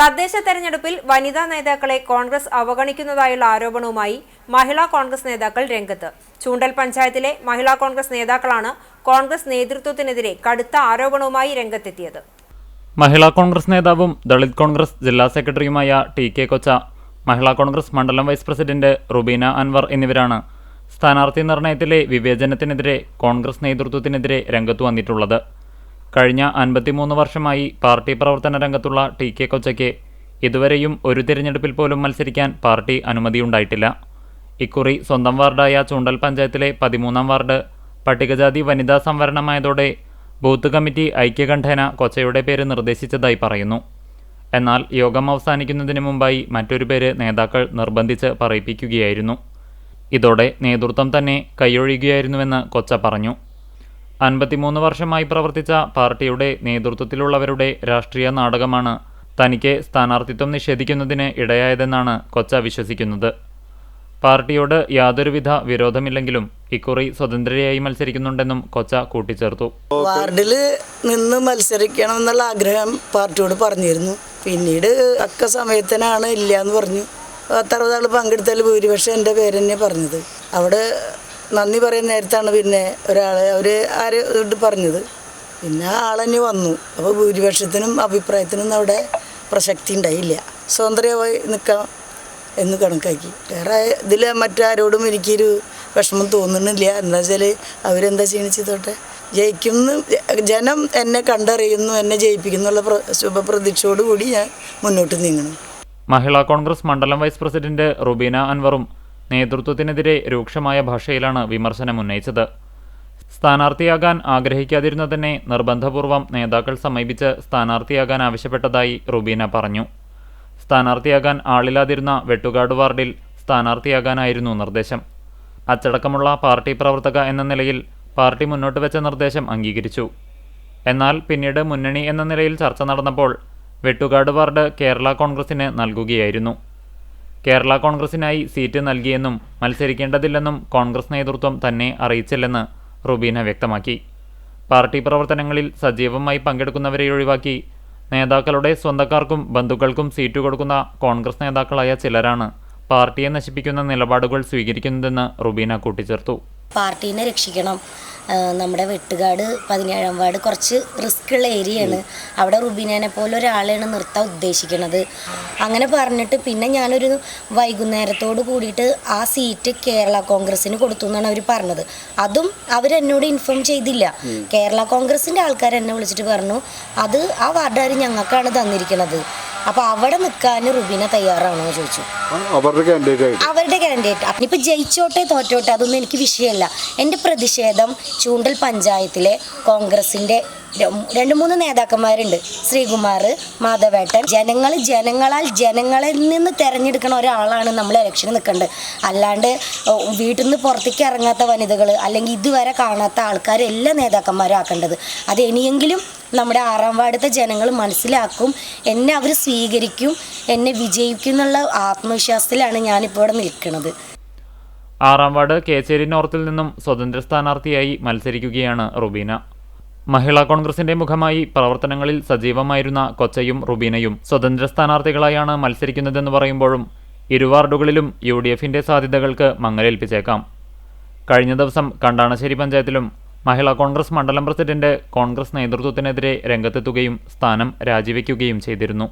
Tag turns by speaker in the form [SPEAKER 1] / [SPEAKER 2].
[SPEAKER 1] തദ്ദേശ തെരഞ്ഞെടുപ്പിൽ വനിതാ നേതാക്കളെ കോൺഗ്രസ് അവഗണിക്കുന്നതായുള്ള ആരോപണവുമായി മഹിളാ കോൺഗ്രസ് നേതാക്കൾ രംഗത്ത്. ചൂണ്ടൽ പഞ്ചായത്തിലെ മഹിളാ കോൺഗ്രസ് നേതാക്കളാണ് കോൺഗ്രസ് നേതൃത്വത്തിനെതിരെ കടുത്ത ആരോപണവുമായി രംഗത്തെത്തിയത്.
[SPEAKER 2] മഹിളാ കോൺഗ്രസ് നേതാവും ദളിത് കോൺഗ്രസ് ജില്ലാ സെക്രട്ടറിയുമായ ടി കെ കൊച്ച മഹിളാ കോൺഗ്രസ് മണ്ഡലം വൈസ് പ്രസിഡന്റ് റുബീന അൻവർ എന്നിവരാണ് സ്ഥാനാർത്ഥി നിർണയത്തിലെ വിവേചനത്തിനെതിരെ കോൺഗ്രസ് നേതൃത്വത്തിനെതിരെ രംഗത്തു വന്നിട്ടുള്ളത്. കഴിഞ്ഞ അൻപത്തിമൂന്ന് വർഷമായി പാർട്ടി പ്രവർത്തന രംഗത്തുള്ള ടി കെ കൊച്ചയ്ക്ക് ഇതുവരെയും ഒരു തിരഞ്ഞെടുപ്പിൽ പോലും മത്സരിക്കാൻ പാർട്ടി അനുമതിയുണ്ടായിട്ടില്ല ഇക്കുറി സ്വന്തം വാർഡായ ചൂണ്ടൽ പഞ്ചായത്തിലെ പതിമൂന്നാം വാർഡ് പട്ടികജാതി വനിതാ സംവരണമായതോടെ ബൂത്ത് കമ്മിറ്റി ഐക്യകണ്ഠേന കൊച്ചയുടെ പേര് നിർദ്ദേശിച്ചതായി പറയുന്നു. എന്നാൽ യോഗം അവസാനിക്കുന്നതിന് മുമ്പായി മറ്റൊരു പേര് നേതാക്കൾ നിർബന്ധിച്ച് പറയിപ്പിക്കുകയായിരുന്നു. ഇതോടെ നേതൃത്വം തന്നെ കൈയൊഴിയുകയായിരുന്നുവെന്ന് കൊച്ച പറഞ്ഞു. അൻപത്തിമൂന്ന് വർഷമായി പ്രവർത്തിച്ച പാർട്ടിയുടെ നേതൃത്വത്തിലുള്ളവരുടെ രാഷ്ട്രീയ നാടകമാണ് തനിക്ക് സ്ഥാനാർത്ഥിത്വം നിഷേധിക്കുന്നതിന് ഇടയായതെന്നാണ് കൊച്ച വിശ്വസിക്കുന്നത്. പാർട്ടിയോട് യാതൊരുവിധ വിരോധമില്ലെങ്കിലും ഇക്കുറി സ്വതന്ത്രയായി മത്സരിക്കുന്നുണ്ടെന്നും കൊച്ച കൂട്ടിച്ചേർത്തു.
[SPEAKER 3] വാർഡിൽ നിന്ന് മത്സരിക്കണം എന്നുള്ള ആഗ്രഹം പാർട്ടിയോട് പറഞ്ഞിരുന്നു. പിന്നീട് അക്ക സമയത്തിനാണ് ഇല്ല എന്ന് പറഞ്ഞു. പത്തറുപത് ആൾ പങ്കെടുത്താൽ ഭൂരിപക്ഷം എന്റെ പേര് തന്നെ പറഞ്ഞത്. അവിടെ നന്ദി പറയുന്ന നേരത്താണ് പിന്നെ ഒരാൾ അവർ ആര് ഇത് പറഞ്ഞത്. പിന്നെ ആളന്നെ വന്നു. അപ്പോൾ ഭൂരിപക്ഷത്തിനും അഭിപ്രായത്തിനും അവിടെ പ്രസക്തി ഉണ്ടായില്ല. സ്വതന്ത്രമായി നിൽക്കാം എന്ന് കണക്കാക്കി. വേറെ ഇതിൽ മറ്റാരോടും എനിക്കൊരു വിഷമം തോന്നുന്നില്ല. എന്താ വെച്ചാൽ അവരെന്താ ചെയ്യണ ചെയ്തോട്ടെ ജയിക്കുന്നു ജനം എന്നെ കണ്ടറിയുന്നു എന്നെ ജയിപ്പിക്കുന്നുള്ള പ്ര- ശുഭപ്രതീക്ഷയോട് കൂടി ഞാൻ മുന്നോട്ട് നീങ്ങണം.
[SPEAKER 2] മഹിളാ കോൺഗ്രസ് മണ്ഡലം വൈസ് പ്രസിഡന്റ് റുബീന അൻവറും നേതൃത്വത്തിനെതിരെ രൂക്ഷമായ ഭാഷയിലാണ് വിമർശനം ഉന്നയിച്ചത്. സ്ഥാനാർത്ഥിയാകാൻ ആഗ്രഹിക്കാതിരുന്നതിനെ നിർബന്ധപൂർവം നേതാക്കൾ സമീപിച്ച് സ്ഥാനാർത്ഥിയാകാൻ ആവശ്യപ്പെട്ടതായി റുബീന പറഞ്ഞു. സ്ഥാനാർത്ഥിയാകാൻ ആളില്ലാതിരുന്ന വെട്ടുകാട് വാർഡിൽ സ്ഥാനാർത്ഥിയാകാനായിരുന്നു നിർദ്ദേശം. അച്ചടക്കമുള്ള പാർട്ടി പ്രവർത്തക എന്ന നിലയിൽ പാർട്ടി മുന്നോട്ട് വെച്ച നിർദ്ദേശം അംഗീകരിച്ചു. എന്നാൽ പിന്നീട് മുന്നണി എന്ന നിലയിൽ ചർച്ച നടന്നപ്പോൾ വെട്ടുകാട് വാർഡ് കേരള കോൺഗ്രസിന് നൽകുകയായിരുന്നു. കേരള കോൺഗ്രസിനായി സീറ്റ് നൽകിയെന്നും മത്സരിക്കേണ്ടതില്ലെന്നും കോൺഗ്രസ് നേതൃത്വം തന്നെ അറിയിച്ചില്ലെന്ന് റുബീന വ്യക്തമാക്കി. പാർട്ടി പ്രവർത്തനങ്ങളിൽ സജീവമായി പങ്കെടുക്കുന്നവരെ ഒഴിവാക്കി നേതാക്കളുടെ സ്വന്തക്കാർക്കും ബന്ധുക്കൾക്കും സീറ്റ് കൊടുക്കുന്ന കോൺഗ്രസ് നേതാക്കളായ ചിലരാണ് പാർട്ടിയെ നശിപ്പിക്കുന്ന നിലപാടുകൾ സ്വീകരിക്കുന്നതെന്ന് റുബീന കൂട്ടിച്ചേർത്തു.
[SPEAKER 4] പാർട്ടീനെ രക്ഷിക്കണം. നമ്മുടെ വെട്ടുകാട് പതിനേഴാം വാർഡ് കുറച്ച് റിസ്ക് ഉള്ള ഏരിയയാണ്. അവിടെ റുബിനേനെ പോലെ ഒരാളെയാണ് നിർത്താൻ ഉദ്ദേശിക്കുന്നത് അങ്ങനെ പറഞ്ഞിട്ട് പിന്നെ ഞാനൊരു വൈകുന്നേരത്തോട് കൂടിയിട്ട് ആ സീറ്റ് കേരള കോൺഗ്രസിന് കൊടുത്തു എന്നാണ് അവർ പറഞ്ഞത്. അതും അവരെന്നോട് ഇൻഫോം ചെയ്തില്ല. കേരള കോൺഗ്രസിന്റെ ആൾക്കാർ എന്നെ വിളിച്ചിട്ട് പറഞ്ഞു അത് ആ വാർഡുകാർ ഞങ്ങൾക്കാണ് തന്നിരിക്കുന്നത് അപ്പോൾ അവിടെ നിൽക്കാൻ റുബിന തയ്യാറാണോ ചോദിച്ചു.
[SPEAKER 5] അവരുടെ കാൻഡിഡേറ്റ്
[SPEAKER 4] അവരുടെ കാൻഡിഡേറ്റ് ഇപ്പൊ ജയിച്ചോട്ടെ തോറ്റോട്ടെ അതൊന്നും എനിക്ക് വിഷയമല്ല. എന്റെ പ്രതിഷേധം ചൂണ്ടൽ പഞ്ചായത്തിലെ കോൺഗ്രസിന്റെ രണ്ട് മൂന്ന് നേതാക്കന്മാരുണ്ട്. ശ്രീകുമാർ മാധവേട്ടൻ. ജനങ്ങൾ ജനങ്ങളാൽ ജനങ്ങളിൽ നിന്ന് തിരഞ്ഞെടുക്കുന്ന ഒരാളാണ് നമ്മൾ ഇലക്ഷന് നിൽക്കേണ്ടത് അല്ലാണ്ട് വീട്ടിൽ നിന്ന് പുറത്തേക്ക് ഇറങ്ങാത്ത വനിതകൾ അല്ലെങ്കിൽ ഇതുവരെ കാണാത്ത ആൾക്കാർ എല്ലാ നേതാക്കന്മാരും ആക്കേണ്ടത്. അത് ഇനിയെങ്കിലും നമ്മുടെ ആറാം വാർഡത്തെ ജനങ്ങൾ മനസ്സിലാക്കും എന്നെ അവർ സ്വീകരിക്കും എന്നെ വിജയിക്കും എന്നുള്ള ആത്മവിശ്വാസത്തിലാണ് ഞാനിപ്പോൾ ഇവിടെ നിൽക്കുന്നത്
[SPEAKER 2] ആറാം വാർഡ് കേച്ചേരി നോർത്തിൽ നിന്നും സ്വതന്ത്ര സ്ഥാനാർത്ഥിയായി മത്സരിക്കുകയാണ് റുബീന. മഹിളാ കോൺഗ്രസിന്റെ മുഖമായി പ്രവർത്തനങ്ങളിൽ സജീവമായിരുന്ന കൊച്ചയും റുബീനയും സ്വതന്ത്ര സ്ഥാനാർത്ഥികളായാണ് മത്സരിക്കുന്നതെന്ന് പറയുമ്പോഴും ഇരുവാർഡുകളിലും യു ഡി എഫിന്റെ സാധ്യതകൾക്ക് മങ്ങലേൽപ്പിച്ചേക്കാം. കഴിഞ്ഞ ദിവസം കണ്ടാണശ്ശേരി പഞ്ചായത്തിലും മഹിളാ കോൺഗ്രസ് മണ്ഡലം പ്രസിഡന്റ് കോൺഗ്രസ് നേതൃത്വത്തിനെതിരെ രംഗത്തെത്തുകയും സ്ഥാനം രാജിവെക്കുകയും ചെയ്തിരുന്നു.